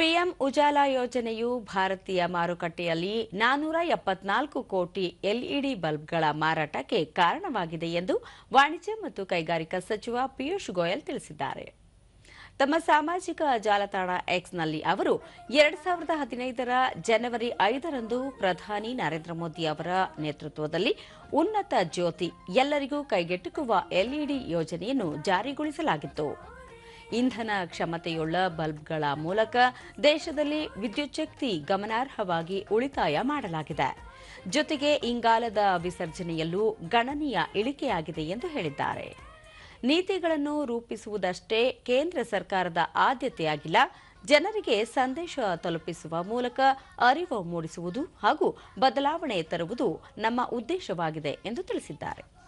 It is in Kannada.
ಪಿಎಂ ಉಜಾಲಾ ಯೋಜನೆಯು ಭಾರತೀಯ ಮಾರುಕಟ್ಟೆಯಲ್ಲಿ ನಾನೂರ ಎಪ್ಪತ್ನಾಲ್ಕು ಕೋಟಿ ಎಲ್ಇಡಿ ಬಲ್ಬ್ಗಳ ಮಾರಾಟಕ್ಕೆ ಕಾರಣವಾಗಿದೆ ಎಂದು ವಾಣಿಜ್ಯ ಮತ್ತು ಕೈಗಾರಿಕಾ ಸಚಿವ ಪಿಯೂಷ್ ಗೋಯಲ್ ತಿಳಿಸಿದ್ದಾರೆ. ತಮ್ಮ ಸಾಮಾಜಿಕ ಜಾಲತಾಣ ಎಕ್ಸ್ನಲ್ಲಿ ಅವರು ಎರಡ್ ಸಾವಿರದ ಹದಿನೈದರ ಜನವರಿ ಐದರಂದು ಪ್ರಧಾನಿ ನರೇಂದ್ರ ಮೋದಿ ಅವರ ನೇತೃತ್ವದಲ್ಲಿ ಉನ್ನತ ಜ್ಯೋತಿ ಎಲ್ಲರಿಗೂ ಕೈಗೆಟುಕುವ ಎಲ್ಇಡಿ ಯೋಜನೆಯನ್ನು ಜಾರಿಗೊಳಿಸಲಾಗಿತ್ತು. ಇಂಧನ ಕ್ಷಮತೆಯುಳ್ಳ ಬಲ್ಬ್ಗಳ ಮೂಲಕ ದೇಶದಲ್ಲಿ ವಿದ್ಯುಚ್ಛಕ್ತಿ ಗಮನಾರ್ಹವಾಗಿ ಉಳಿತಾಯ ಮಾಡಲಾಗಿದೆ. ಜೊತೆಗೆ ಇಂಗಾಲದ ವಿಸರ್ಜನೆಯಲ್ಲೂ ಗಣನೀಯ ಇಳಿಕೆಯಾಗಿದೆ ಎಂದು ಹೇಳಿದ್ದಾರೆ. ನೀತಿಗಳನ್ನು ರೂಪಿಸುವುದಷ್ಟೇ ಕೇಂದ್ರ ಸರ್ಕಾರದ ಆದ್ಯತೆಯಾಗಿಲ್ಲ, ಜನರಿಗೆ ಸಂದೇಶ ತಲುಪಿಸುವ ಮೂಲಕ ಅರಿವು ಮೂಡಿಸುವುದು ಹಾಗೂ ಬದಲಾವಣೆ ತರುವುದು ನಮ್ಮ ಉದ್ದೇಶವಾಗಿದೆ ಎಂದು ತಿಳಿಸಿದ್ದಾರೆ.